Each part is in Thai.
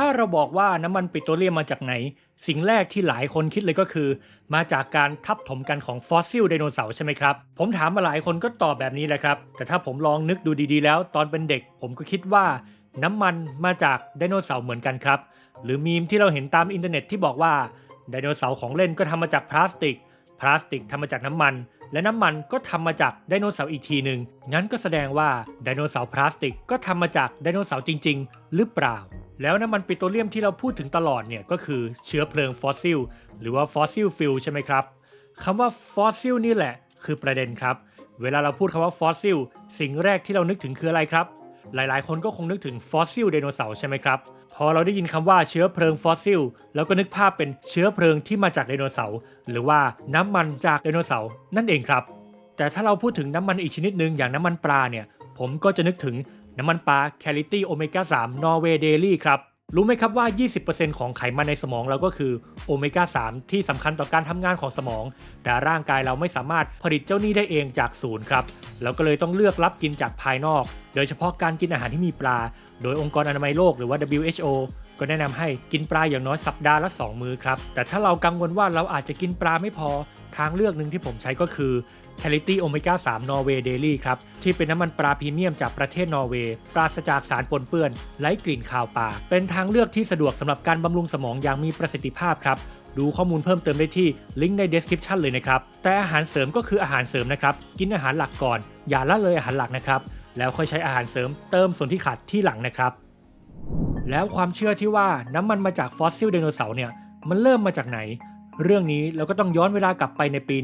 ถ้าเราบอกว่าน้ำมันปิโตรเลียมมาจากไหน สิ่งแรกที่หลายคนคิดเลยก็คือ มาจากการทับถมกันของฟอสซิลไดโนเสาร์ใช่ไหมครับ ผมถามมาหลายคนก็ตอบแบบนี้แหละครับ แต่ถ้าผมลองนึกดูดีๆ แล้ว ตอนเป็นเด็ก ผมก็คิดว่า น้ำมันมาจากไดโนเสาร์เหมือนกันครับ หรือมีมที่เราเห็นตามอินเทอร์เน็ตที่บอกว่าไดโนเสาร์ของเล่นก็ทำมาจากพลาสติก พลาสติกทำมาจากน้ำมัน และน้ำมันก็ทำมาจากไดโนเสาร์อีกทีหนึ่งงั้นก็แสดงว่าไดโนเสาร์พลาสติกก็ทำมาจากไดโนเสาร์จริง ๆ หรือเปล่า แล้วน้ำมันปิโตรเลียมที่เราพูดถึงตลอดเนี่ยก็คือเชื้อเพลิงฟอสซิลหรือว่าฟอสซิลฟิลใช่ไหมครับคำว่าฟอสซิลนี่แหละ คือประเด็นครับ เวลาเราพูดคำว่าฟอสซิลสิ่งแรกที่เรานึกถึงคืออะไรครับ หลายๆ คนก็คงนึกถึงฟอสซิลไดโนเสาร์ใช่ไหมครับพอเราได้ยินคำว่าเชื้อเพลิงฟอสซิลแล้วก็นึกภาพเป็นเชื้อเพลิงที่มาจากไดโนเสาร์หรือว่าน้ำมันจากไดโนเสาร์นั่นเองครับ แต่ถ้าเราพูดถึงน้ำมันอีกชนิดหนึ่งอย่างน้ำมันปลาเนี่ยผมก็จะนึกถึง น้ำมันปลาแคลิตี้โอเมก้า3นอร์เวย์เดลี่ครับ รู้ไหมครับว่า 20%ของไขมันในสมองเราก็คือโอเมก้า3ที่สำคัญต่อการทำงานของสมอง แต่ร่างกายเราไม่สามารถผลิตเจ้านี้ได้เองจากศูนย์ครับ เราก็เลยต้องเลือกรับกินจากภายนอก โดยเฉพาะการกินอาหารที่มีปลา โดยองค์กรอนามัยโลกหรือว่า WHO ก็แนะนำให้กินปลาอย่างน้อยสัปดาห์ละ 2 มื้อครับ แต่ถ้าเรากังวลว่าเราอาจจะกินปลาไม่พอ ทางเลือกหนึ่งที่ผมใช้ก็คือ c a l i t y Omega 3 Norway Daily ครับ ที่เป็นน้ำมันปลาพรีเมียมจากประเทศนอร์เวย์ ปราศจากสารปนเปื้อนไร้กลิ่นคาวปลาเป็นทางเลือกที่สะดวกสำหรับการบำรุงสมองอย่างมีประสิทธิภาพครับดูข้อมูลเพิ่มเติมได้ที่ลิงก์ใน description เลยนะครับ แต่อาหารเสริมก็คืออาหารเสริมนะครับ กินอาหารหลักก่อน อย่าละเลยอาหารหลักนะครับ แล้วค่อยใช้อาหารเสริมเติมส่วนที่ขาดที่หลังนะครับ แล้วความเชื่อที่ว่าน้ำมันมาจากฟอสซิลไดโนเสาร์เนี่ย มันเริ่มมาจากไหน เรื่องนี้เราก็ต้องย้อนเวลากลับไปในปี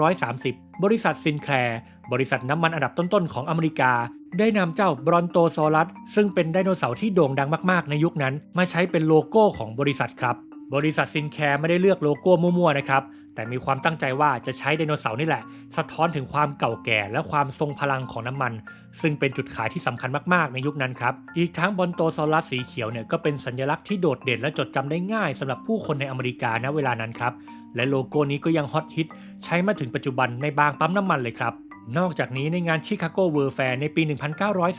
1930 บริษัทซินแคลร์บริษัทน้ำมันอันดับต้นๆของอเมริกา ได้นำเจ้าบรอนโตซอรัสซึ่งเป็นไดโนเสาร์ที่โด่งดังมากๆในยุคนั้น มาใช้เป็นโลโก้ของบริษัทครับ บริษัทซินแคร์ไม่ได้เลือกโลโก้มั่วๆนะครับ แต่มีความตั้งใจว่าจะใช้ไดโนเสาร์นี่แหละ สะท้อนถึงความเก่าแก่และความทรงพลังของน้ำมัน ซึ่งเป็นจุดขายที่สำคัญมากๆในยุคนั้นครับ อีกทั้งบอนโตซอรัสสีเขียวเนี่ยก็เป็นสัญลักษณ์ที่โดดเด่นและจดจำได้ง่ายสำหรับผู้คนในอเมริกาณเวลานั้นครับ และโลโก้นี้ก็ยังฮอตฮิตใช้มาถึงปัจจุบันในบางปั๊มน้ำมันเลยครับ นอกจากนี้ในงานชิคาโกเวิร์แฟร์ในปี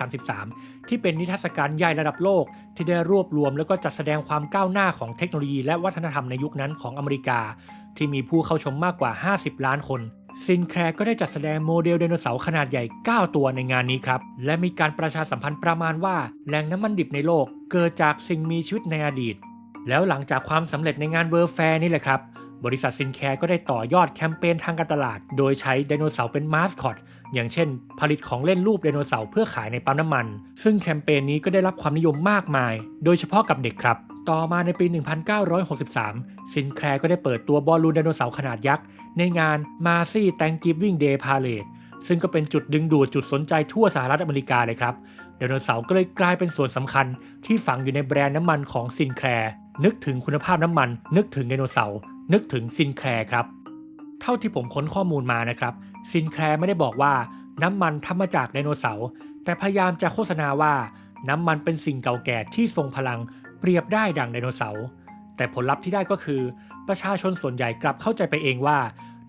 1933 ที่เป็นนิทรรศการใหญ่ระดับโลก ที่ได้รวบรวมแล้วก็จัดแสดงความก้าวหน้าของเทคโนโลยีและวัฒนธรรมในยุคนั้นของอเมริกา ที่มีผู้เข้าชมมากกว่า 50 ล้านคนซินแคร์ก็ได้จัดแสดงโมเดลไดโนเสาร์ขนาดใหญ่ 9 ตัวในงานนี้ครับ และมีการประชาสัมพันธ์ประมาณว่าแหล่งน้ำมันดิบในโลก เกิดจากสิ่งมีชีวิตในอดีต แล้วหลังจากความสำเร็จในงานเวิร์แฟร์นี่แหละครับ บริษัทซินแคร์ก็ได้ต่อยอดแคมเปญทางการตลาด โดยใช้ไดโนเสาร์เป็นมาสคอต อย่างเช่น ผลิตของเล่นรูปไดโนเสาร์เพื่อขายในปั๊มน้ำมัน ซึ่งแคมเปญนี้ก็ได้รับความนิยมมากมาย โดยเฉพาะกับเด็กครับ ต่อมาในปี 1963 ซินแคร์ก็ได้เปิดตัวบอลลูนไดโนเสาร์ขนาดยักษ์ ในงาน Marcy Thanksgiving Day Parade ซึ่งก็เป็นจุดดึงดูดจุดสนใจทั่วสหรัฐอเมริกาเลยครับไดโนเสาร์ก็เลยกลายเป็นส่วนสำคัญที่ฝังอยู่ในแบรนด์น้ำมันของซินแคร์นึกถึงคุณภาพน้ำมัน นึกถึงไดโนเสาร์ นึกถึงซินแคร์ครับ เท่าที่ผมค้นข้อมูลมานะครับซินแคร์ไม่ได้บอกว่าน้ำมันทำมาจากไดโนเสาร์แต่พยายามจะโฆษณาว่า น้ำมันเป็นสิ่งเก่าแก่ที่ทรงพลังเปรียบได้ดังไดโนเสาร์แต่ผลลัพธ์ที่ได้ก็คือ ประชาชนส่วนใหญ่กลับเข้าใจไปเองว่า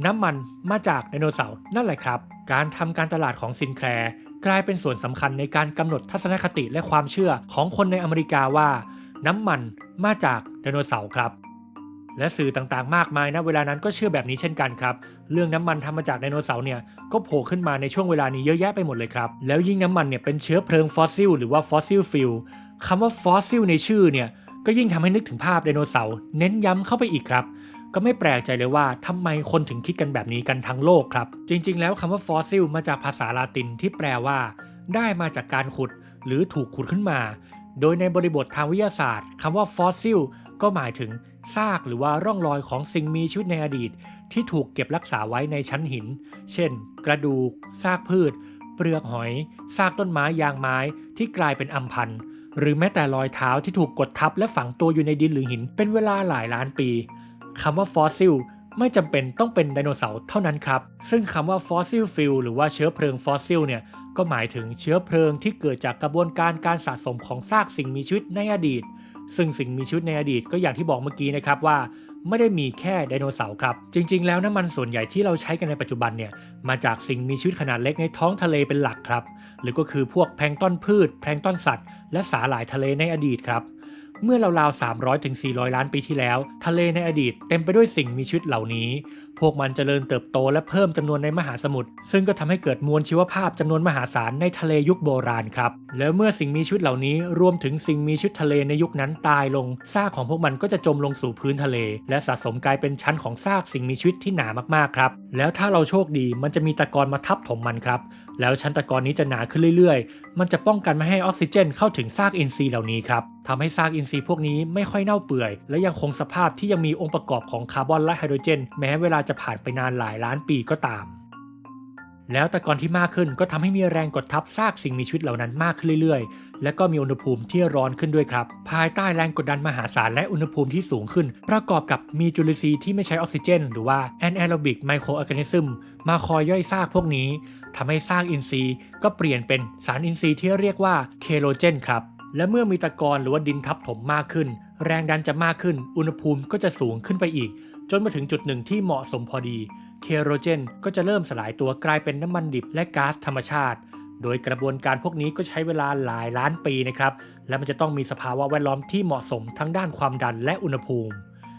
น้ำมันมาจากไดโนเสาร์นั่นแหละครับ การทำการตลาดของซินแคร์กลายเป็นส่วนสำคัญในการกำหนดทัศนคติและความเชื่อของคนในอเมริกาว่า น้ำมันมาจากไดโนเสาร์ครับ และสื่อต่างๆ มากมายนะเวลานั้นก็เชื่อแบบนี้เช่นกันครับ เรื่องน้ำมันทำมาจากไดโนเสาร์เนี่ยก็โผล่ขึ้นมาในช่วงเวลานี้เยอะแยะไปหมดเลยครับ แล้วยิ่งน้ำมันเนี่ยเป็นเชื้อเพลิงฟอสซิลหรือว่าฟอสซิลฟิลคำว่าฟอสซิลในชื่อเนี่ยก็ยิ่งทำให้นึกถึงภาพไดโนเสาร์เน้นย้ำเข้าไปอีกครับ ก็ไม่แปลกใจเลยว่าทำไมคนถึงคิดกันแบบนี้กันทั้งโลกครับ จริง ๆ แล้วคำว่าฟอสซิลมาจากภาษาลาตินที่แปลว่า ได้มาจากการขุด หรือถูกขุดขึ้นมา โดยในบริบททางวิทยาศาสตร์คำว่าฟอสซิลก็หมายถึง ซากหรือว่าร่องรอยของสิ่งมีชีวิตในอดีต ที่ถูกเก็บรักษาไว้ในชั้นหิน เช่น กระดูก ซากพืช เปลือกหอย ซากต้นไม้ยางไม้ที่กลายเป็นอัมพันธ์หรือแม้แต่รอยเท้าที่ถูกกดทับและฝังตัวอยู่ในดินหรือหิน เป็นเวลาหลายล้านปีคำว่าฟอสซิลไม่จำเป็นต้องเป็นไดโนเสาร์เท่านั้นครับ ซึ่งคำว่าฟอสซิลฟิลหรือว่าเชื้อเพลิงฟอสซิลเนี่ยก็หมายถึงเชื้อเพลิงที่เกิดจากกระบวนการการสะสมของซากสิ่งมีชีวิตในอดีต ซึ่งสิ่งมีชีวิตในอดีตก็อย่างที่บอกเมื่อกี้นะครับว่า ไม่ได้มีแค่ไดโนเสาร์ครับ จริง ๆ แล้วน้ำมันส่วนใหญ่ที่เราใช้กันในปัจจุบันเนี่ยมาจากสิ่งมีชีวิตขนาดเล็กในท้องทะเลเป็นหลักครับ หรือก็คือพวกแพลงต้นพืช แพลงต้นสัตว์ และสาหร่ายทะเลในอดีตครับเมื่อราวๆ300ถึง400 ล้านปีที่แล้ว ทะเลในอดีตเต็มไปด้วยสิ่งมีชีวิตเหล่านี้พวกมันเจริญเติบโตและเพิ่มจำนวนในมหาสมุทรซึ่งก็ทำให้เกิดมวลชีวภาพจำนวนมหาศาลในทะเลยุคโบราณครับ แล้วเมื่อสิ่งมีชีวิตเหล่านี้รวมถึงสิ่งมีชีวิตทะเลในยุคนั้นตายลงซากของพวกมันก็จะจมลงสู่พื้นทะเล และสะสมกลายเป็นชั้นของซากสิ่งมีชีวิตที่หนามากๆครับ แล้วถ้าเราโชคดีมันจะมีตะกอนมาทับถมมันครับ แล้วชั้นตะกอนนี้จะหนาขึ้นเรื่อยๆ มันจะป้องกันไม่ให้ออกซิเจน เข้าถึงซากอินทรีย์เหล่านี้ครับทำให้ซากอินทรีย์พวกนี้ไม่ค่อยเน่าเปื่อย และยังคงสภาพที่ยังมีองค์ประกอบของคาร์บอนและไฮโดรเจน แม้เวลาจะผ่านไปนานหลายล้านปีก็ตาม แล้วตะกอนที่มากขึ้นก็ทำให้มีแรงกดทับซากสิ่งมีชีวิตเหล่านั้นมากขึ้นเรื่อยๆ และก็มีอุณหภูมิที่ร้อนขึ้นด้วยครับ ภายใต้แรงกดดันมหาศาลและอุณหภูมิที่สูงขึ้น ประกอบกับมีจุลินทรีย์ที่ไม่ใช้ออกซิเจน หรือว่า anaerobic microorganism มมาคอยย่อยซากพวกนี้ทำให้ซากอินทรีย์ก็เปลี่ยนเป็นสารอินทรีย์ที่เรียกว่าเคโรเจนครับและเมื่อมีตะกอนหรือว่าดินทับถมมากขึ้น แรงดันจะมากขึ้น อุณหภูมิก็จะสูงขึ้นไปอีก จนมาถึงจุดหนึ่งที่เหมาะสมพอดี เคโรเจนก็จะเริ่มสลายตัวกลายเป็นน้ำมันดิบและก๊าซธรรมชาติ โดยกระบวนการพวกนี้ก็ใช้เวลาหลายล้านปีนะครับ และมันจะต้องมีสภาวะแวดล้อมที่เหมาะสมทั้งด้านความดันและอุณหภูมิ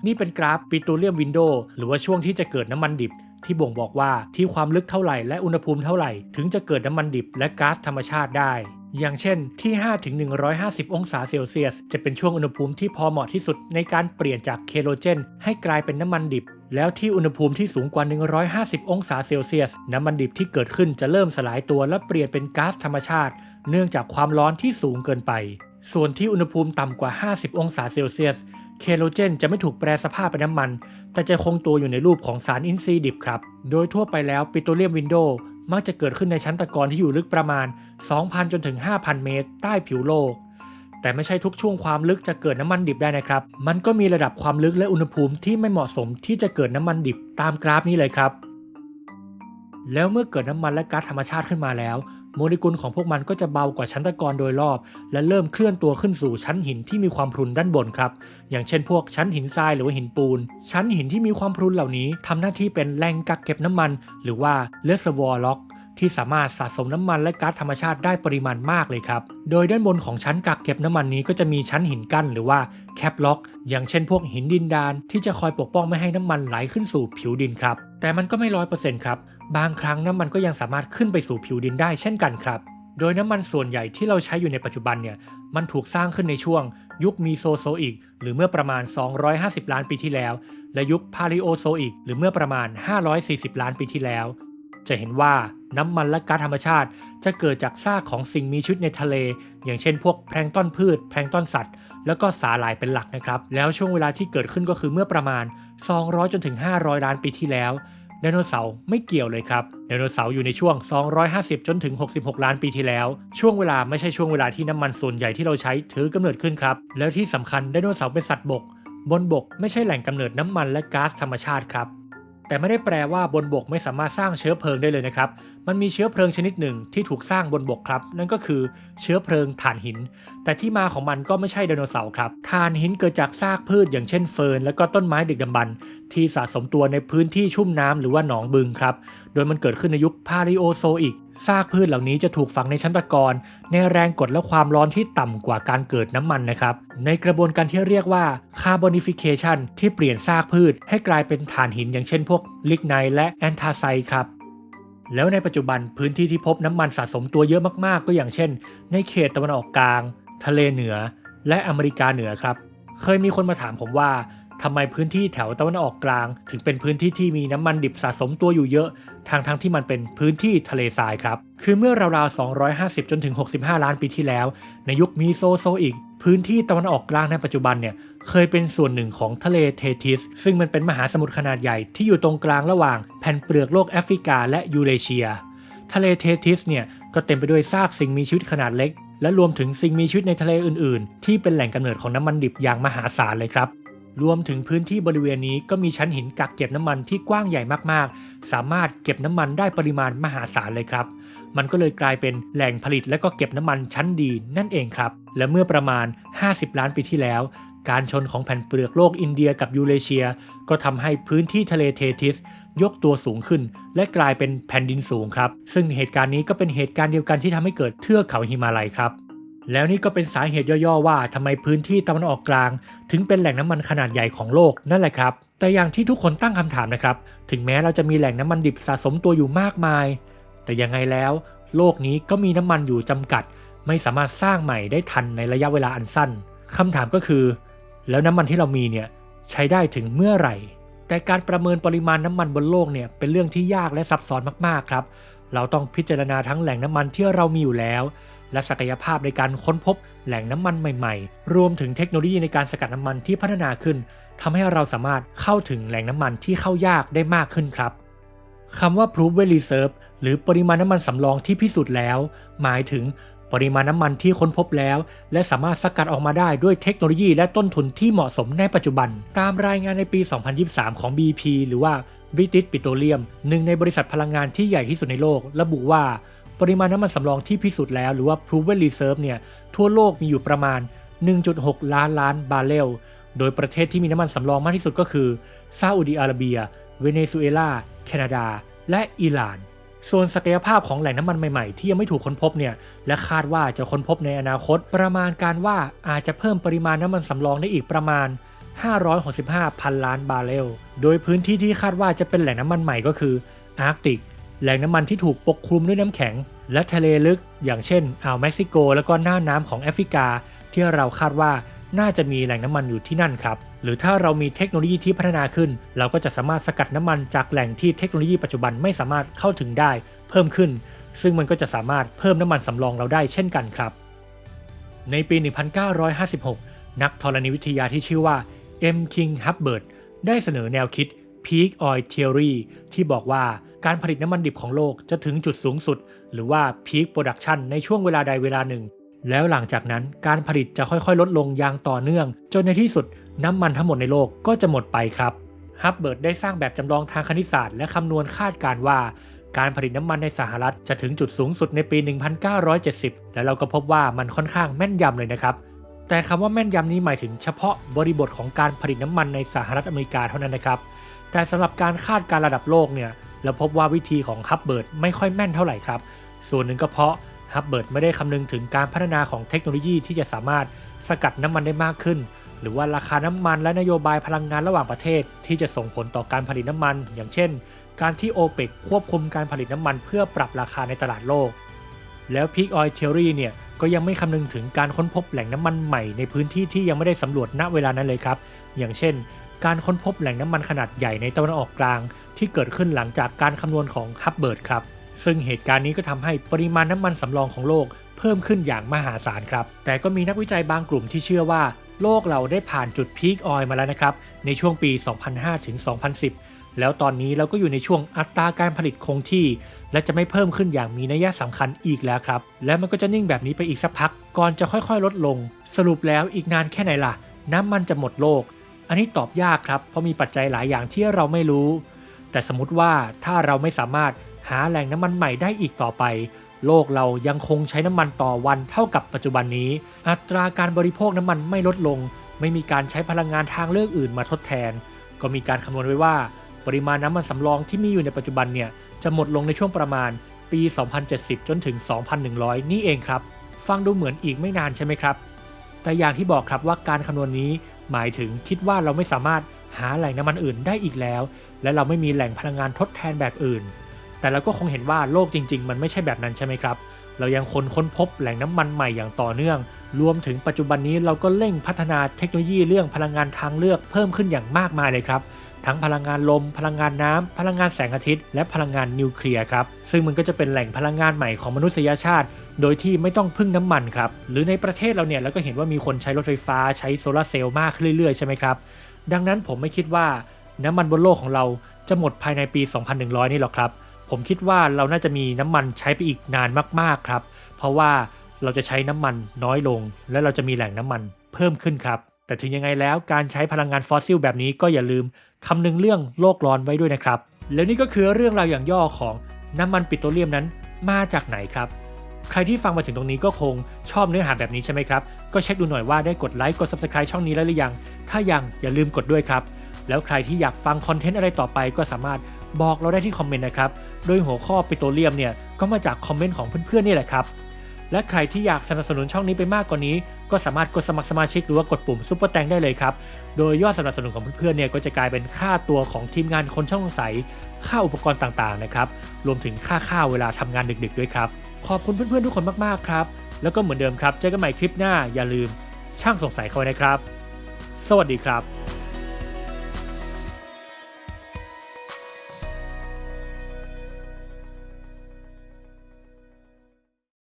นี่เป็นกราฟปิโตรเลียมวินโดว์หรือว่าช่วงที่จะเกิดน้ำมันดิบ ที่บ่งบอกว่าที่ความลึกเท่าไหร่และอุณหภูมิเท่าไหร่ ถึงจะเกิดน้ำมันดิบและก๊าซธรรมชาติได้ อย่างเช่นที่ 5 ถึง 150 องศาเซลเซียส จะเป็นช่วงอุณหภูมิที่พอเหมาะที่สุดในการเปลี่ยนจากเคโรเจน ให้กลายเป็นน้ำมันดิบ แล้วที่อุณหภูมิที่สูงกว่า 150 องศาเซลเซียส น้ำมันดิบที่เกิดขึ้นจะเริ่มสลายตัวและเปลี่ยนเป็นก๊าซธรรมชาติ เนื่องจากความร้อนที่สูงเกินไป ส่วนที่อุณหภูมิต่ำกว่า 50 องศาเซลเซียส เคโรเจนจะไม่ถูกแปรสภาพเป็นน้ำมัน แต่จะคงตัวอยู่ในรูปของสารอินทรีย์ดิบครับ โดยทั่วไปแล้วปิโตรเลียมวินโด มักจะเกิดขึ้นในชั้นตะกอนที่อยู่ลึกประมาณ 2,000 จนถึง 5,000 เมตร ใต้ผิวโลก แต่ไม่ใช่ทุกช่วงความลึกจะเกิดน้ำมันดิบได้นะครับ มันก็มีระดับความลึกและอุณหภูมิที่ไม่เหมาะสมที่จะเกิดน้ำมันดิบตามกราฟนี้เลยครับ แล้วเมื่อเกิดน้ำมันและก๊าซธรรมชาติขึ้นมาแล้ว โมเลกุลของพวกมันก็จะเบากว่าชั้นตะกอนโดยรอบ และเริ่มเคลื่อนตัวขึ้นสู่ชั้นหินที่มีความพรุนด้านบนครับ อย่างเช่นพวกชั้นหินทรายหรือว่าหินปูน ชั้นหินที่มีความพรุนเหล่านี้ทำหน้าที่เป็นแหล่งกักเก็บน้ำมัน หรือว่า reservoir lock ที่สามารถสะสมน้ำมันและก๊าซธรรมชาติได้ปริมาณมากเลยครับ โดยด้านบนของชั้นกักเก็บน้ำมันนี้ก็จะมีชั้นหินกั้นหรือว่าแคปล็อก อย่างเช่นพวกหินดินดาน ที่จะคอยปกป้องไม่ให้น้ำมันไหลขึ้นสู่ผิวดินครับ แต่มันก็ไม่ร้อยเปอร์เซ็นต์ครับ บางครั้งน้ำมันก็ยังสามารถขึ้นไปสู่ผิวดินได้เช่นกันครับ โดยน้ำมันส่วนใหญ่ที่เราใช้อยู่ในปัจจุบันเนี่ย มันถูกสร้างขึ้นในช่วง ยุคมีโซโซอิกหรือเมื่อประมาณ 250 ล้านปีที่แล้ว และยุคพาลิโอโซอิกหรือเมื่อประมาณ 540 ล้านปีที่แล้ว จะเห็นว่าน้ำมันและก๊าซธรรมชาติ จะเกิดจากซากของสิ่งมีชีวิตในทะเล อย่างเช่นพวกแพลงต้นพืช แพลงต้นสัตว์ แล้วก็สาหร่ายเป็นหลักนะครับ แล้วช่วงเวลาที่เกิดขึ้นก็คือเมื่อประมาณ 200 จนถึง 500 ล้านปีที่แล้ว ไดโนเสาร์ไม่เกี่ยวเลยครับไดโนเสาร์อยู่ในช่วง 250 จนถึง 66 ล้านปีที่แล้ว ช่วงเวลาไม่ใช่ช่วงเวลาที่น้ำมันส่วนใหญ่ที่เราใช้ถือกำเนิดขึ้นครับ แล้วที่สำคัญไดโนเสาร์เป็นสัตว์บก บนบกไม่ใช่แหล่งกำเนิดน้ำมันและก๊าซธรรมชาติครับ แต่ไม่ได้แปลว่าบนบกไม่สามารถสร้างเชื้อเพลิงได้เลยนะครับ มันมีเชื้อเพลิงชนิดหนึ่งที่ถูกสร้างบนบกครับ นั่นก็คือเชื้อเพลิงถ่านหิน แต่ที่มาของมันก็ไม่ใช่ไดโนเสาร์ครับ ถ่านหินเกิดจากซากพืชอย่างเช่นเฟิร์นและก็ต้นไม้ดึกดำบรรพ์ที่สะสมตัวในพื้นที่ชุ่มน้ำหรือว่าหนองบึงครับ โดยมันเกิดขึ้นในยุคพาลิโอโซอิก ซากพืชเหล่านี้จะถูกฝังในชั้นตะกอนในแรงกดและความร้อนที่ต่ำกว่าการเกิดน้ำมันนะครับ ในกระบวนการที่เรียกว่าคาร์บอนิฟิเคชันที่เปลี่ยนซากพืชให้กลายเป็นถ่านหินอย่างเช่นพวกลิกไนและแอนทาไซด์ครับแล้วในปัจจุบันพื้นที่ที่พบน้ำมันสะสมตัวเยอะมากๆ ก็อย่างเช่น ในเขตตะวันออกกลาง ทะเลเหนือ และอเมริกาเหนือครับ เคยมีคนมาถามผมว่า ทำไมพื้นที่แถวตะวันออกกลาง ถึงเป็นพื้นที่ที่มีน้ำมันดิบสะสมตัวอยู่เยอะทางทั้งที่มันเป็นพื้นที่ทะเลทรายครับ คือเมื่อราวๆ 250 จนถึง 65 ล้านปีที่แล้ว ในยุคมีโซโซอิกพื้นที่ตะวันออกกลางในปัจจุบันเนี่ยเคยเป็นส่วนหนึ่งของทะเลเททิส ซึ่งมันเป็นมหาสมุทรขนาดใหญ่ที่อยู่ตรงกลางระหว่างแผ่นเปลือกโลกแอฟริกาและยูเรเชีย ทะเลเททิสเนี่ยก็เต็มไปด้วยซากสิ่งมีชีวิตขนาดเล็กและรวมถึงสิ่งมีชีวิตในทะเลอื่น ๆ ที่เป็นแหล่งกำเนิดของน้ำมันดิบอย่างมหาศาลเลยครับ รวมถึงพื้นที่บริเวณนี้ก็มีชั้นหินกักเก็บน้ำมันที่กว้างใหญ่มากๆ สามารถเก็บน้ำมันได้ปริมาณมหาศาลเลยครับ มันก็เลยกลายเป็นแหล่งผลิตและก็เก็บน้ำมันชั้นดีนั่นเองครับ และเมื่อประมาณ 50 ล้านปีที่แล้ว การชนของแผ่นเปลือกโลกอินเดียกับยูเรเชีย ก็ทำให้พื้นที่ทะเลเททิส ยกตัวสูงขึ้น และกลายเป็นแผ่นดินสูงครับ ซึ่งเหตุการณ์นี้ก็เป็นเหตุการณ์เดียวกันที่ทำให้เกิดเทือกเขาหิมาลัยครับ แล้วนี่ก็เป็นสาเหตุย่อๆว่าทำไมพื้นที่ตะวันออกกลาง ถึงเป็นแหล่งน้ำมันขนาดใหญ่ของโลกนั่นแหละครับ แต่อย่างที่ทุกคนตั้งคำถามนะครับ ถึงแม้เราจะมีแหล่งน้ำมันดิบสะสมตัวอยู่มากมาย แต่ยังไงแล้ว โลกนี้ก็มีน้ำมันอยู่จำกัด ไม่สามารถสร้างใหม่ได้ทันในระยะเวลาอันสั้นคำถามก็คือ แล้วน้ำมันที่เรามีเนี่ยใช้ได้ถึงเมื่อไหร่ แต่การประเมินปริมาณน้ำมันบนโลกเนี่ยเป็นเรื่องที่ยากและซับซ้อนมากๆครับ เราต้องพิจารณาทั้งแหล่งน้ำมันที่เรามีอยู่แล้ว และศักยภาพในการค้นพบแหล่งน้ำมันใหม่ๆ รวมถึงเทคโนโลยีในการสกัดน้ำมันที่พัฒนาขึ้นทำให้เราสามารถเข้าถึงแหล่งน้ำมันที่เข้ายากได้มากขึ้นครับคำว่า proven reserve หรือปริมาณน้ำมันสำรองที่พิสูจน์แล้ว หมายถึงปริมาณน้ำมันที่ค้นพบแล้ว และสามารถสกัดออกมาได้ด้วยเทคโนโลยีและต้นทุนที่เหมาะสมในปัจจุบัน ตามรายงานในปี 2023 ของ BP หรือว่า British Petroleum หนึ่งในบริษัทพลังงานที่ใหญ่ที่สุดในโลก ระบุว่า ปริมาณน้ำมันสำรองที่พิสูจน์แล้วหรือว่า proven reserve เนี่ยทั่วโลกมีอยู่ประมาณ 1.6 ล้านล้านบาร์เรล โดยประเทศที่มีน้ำมันสำรองมากที่สุดก็คือซาอุดิอาระเบีย เวเนซุเอลา แคนาดา และอิหร่าน ส่วนศักยภาพของแหล่งน้ำมันใหม่ๆ ที่ยังไม่ถูกค้นพบเนี่ย และคาดว่าจะค้นพบในอนาคต ประมาณการว่าอาจจะเพิ่มปริมาณน้ำมันสำรองได้อีกประมาณ 565 พันล้านบาร์เรล โดยพื้นที่ที่คาดว่าจะเป็นแหล่งน้ำมันใหม่ก็คืออาร์กติก แหล่งน้ำมันที่ถูกปกคลุมด้วยน้ำแข็ง และทะเลลึกอย่างเช่นอ่าวเม็กซิโก แล้วก็หน้าน้ำของแอฟริกา ที่เราคาดว่าน่าจะมีแหล่งน้ำมันอยู่ที่นั่นครับ หรือถ้าเรามีเทคโนโลยีที่พัฒนาขึ้น เราก็จะสามารถสกัดน้ำมันจากแหล่งที่เทคโนโลยีปัจจุบันไม่สามารถเข้าถึงได้ เพิ่มขึ้น ซึ่งมันก็จะสามารถเพิ่มน้ำมันสำรองเราได้เช่นกันครับ ในปี 1956 นักธรณีวิทยาที่ชื่อว่า M. King Hubbard ได้เสนอแนวคิด Peak Oil Theory ที่บอกว่าการผลิตน้ำมันดิบของโลกจะถึงจุดสูงสุด หรือว่า Peak Production ในช่วงเวลาใดเวลาหนึ่ง แล้วหลังจากนั้นการผลิตจะค่อยๆ ลดลงอย่างต่อเนื่อง จนในที่สุดน้ำมันทั้งหมดในโลกก็จะหมดไปครับฮับเบิร์ดได้สร้างแบบจำลองทางคณิตศาสตร์และคำนวณคาดการว่า การผลิตน้ำมันในสหรัฐจะถึงจุดสูงสุดในปี 1970 และเราก็พบว่ามันค่อนข้างแม่นยำเลยนะครับ แต่คำว่าแม่นยำนี้หมายถึงเฉพาะบริบทของการผลิตน้ำมันในสหรัฐอเมริกาเท่านั้นนะครับ แต่สำหรับการคาดการระดับโลกเนี่ยเราพบว่าวิธีของฮับเบิร์ดไม่ค่อยแม่นเท่าไหร่ครับ ส่วนหนึ่งก็เพราะฮับเบิร์ดไม่ได้คำนึงถึงการพัฒนาของเทคโนโลยีที่จะสามารถสกัดน้ำมันได้มากขึ้น หรือว่าราคาน้ำมันและนโยบายพลังงานระหว่างประเทศ ที่จะส่งผลต่อการผลิตน้ำมัน อย่างเช่น การที่โอเปกควบคุมการผลิตน้ำมันเพื่อปรับราคาในตลาดโลก แล้ว Peak Oil Theory เนี่ยก็ยังไม่คำนึงถึงการค้นพบแหล่งน้ำมันใหม่ในพื้นที่ที่ยังไม่ได้สำรวจณเวลานั้นเลยครับ อย่างเช่น การค้นพบแหล่งน้ำมันขนาดใหญ่ในตะวันออกกลาง ที่เกิดขึ้นหลังจากการคำนวณของฮับเบิร์ดครับ ซึ่งเหตุการณ์นี้ก็ทำให้ปริมาณน้ำมันสำรองของโลกเพิ่มขึ้นอย่างมหาศาลครับ แต่ก็มีนักวิจัยบางกลุ่มที่เชื่อว่า โลกเราได้ผ่านจุดพีคออยมาแล้วนะครับ ในช่วงปี 2005 ถึง 2010 แล้วตอนนี้เราก็อยู่ในช่วงอัตราการผลิตคงที่ และจะไม่เพิ่มขึ้นอย่างมีนัยสำคัญอีกแล้วครับ และมันก็จะนิ่งแบบนี้ไปอีกสักพัก ก่อนจะค่อยๆ ลดลง สรุปแล้วอีกนานแค่ไหนล่ะ น้ำมันจะหมดโลก อันนี้ตอบยากครับ เพราะมีปัจจัยหลายอย่างที่เราไม่รู้ แต่สมมติว่าถ้าเราไม่สามารถหาแหล่งน้ำมันใหม่ได้อีกต่อไป โลกเรายังคงใช้น้ำมันต่อวันเท่ากับปัจจุบันนี้ อัตราการบริโภคน้ำมันไม่ลดลง ไม่มีการใช้พลังงานทางเลือกอื่นมาทดแทน ก็มีการคำนวณไว้ว่า ปริมาณน้ำมันสำรองที่มีอยู่ในปัจจุบันเนี่ยจะหมดลงในช่วงประมาณปี 2070 จนถึง 2100 นี่เองครับ ฟังดูเหมือนอีกไม่นานใช่ไหมครับ แต่อย่างที่บอกครับว่าการคำนวณนี้ หมายถึงคิดว่าเราไม่สามารถหาแหล่งน้ำมันอื่นได้อีกแล้ว และเราไม่มีแหล่งพลังงานทดแทนแบบอื่น แต่เราก็คงเห็นว่าโลกจริง ๆ มันไม่ใช่แบบนั้นใช่ไหมครับ เรายังคนค้นพบแหล่งน้ำมันใหม่อย่างต่อเนื่อง รวมถึงปัจจุบันนี้เราก็เร่งพัฒนาเทคโนโลยีเรื่องพลังงานทางเลือกเพิ่มขึ้นอย่างมากมายเลยครับทั้งพลังงานลม พลังงานน้ำพลังงานแสงอาทิตย์ และพลังงานนิวเคลียร์ครับ ซึ่งมันก็จะเป็นแหล่งพลังงานใหม่ของมนุษยชาติ โดยที่ไม่ต้องพึ่งน้ำมันครับ หรือในประเทศเราเนี่ยเราก็เห็นว่ามีคนใช้รถไฟฟ้าใช้โซลาเซลล์มากขึ้นเรื่อยๆใช่ไหมครับ ดังนั้นผมไม่คิดว่าน้ำมันบนโลกของเราจะหมดภายในปี 2100 นี่หรอกครับ ผมคิดว่าเราน่าจะมีน้ำมันใช้ไปอีกนานมากๆครับ เพราะว่าเราจะใช้น้ำมันน้อยลง และเราจะมีแหล่งน้ำมันเพิ่มขึ้นครับ แต่ถึงยังไงแล้วการใช้พลังงานฟอสซิลแบบนี้ก็อย่าลืมคำนึงเรื่องโลกร้อนไว้ด้วยนะครับ แล้วนี่ก็คือเรื่องราวอย่างย่อของน้ำมันปิโตรเลียมนั้นมาจากไหนครับ ใครที่ฟังมาถึงตรงนี้ก็คงชอบเนื้อหาแบบนี้ใช่ไหมครับ ก็เช็คดูหน่อยว่าได้กดไลค์กด Subscribe ช่องนี้แล้วหรือยัง ถ้ายังอย่าลืมกดด้วยครับ แล้วใครที่อยากฟังคอนเทนต์อะไรต่อไปก็สามารถบอกเราได้ที่คอมเมนต์นะครับ โดยหัวข้อปิโตรเลียมเนี่ยก็มาจากคอมเมนต์ของเพื่อนๆนี่แหละครับ และใครที่อยากสนับสนุนช่องนี้ไปมากกว่านี้ ก็สามารถกดสมัครสมาชิกหรือว่ากดปุ่มซุปเปอร์แตงได้เลยครับ โดยยอดสนับสนุนของเพื่อนๆเนี่ยก็จะกลายเป็นค่าตัวของทีมงานคนช่องใสค่าอุปกรณ์ต่างๆนะครับ รวมถึงค่าข้าวเวลาทำงานดึกๆด้วยครับ ขอบคุณเพื่อนๆทุกคนมากๆครับ แล้วก็เหมือนเดิมครับ เจอกันใหม่คลิปหน้าอย่าลืมช่างสงสัยเขานะครับ สวัสดีครับ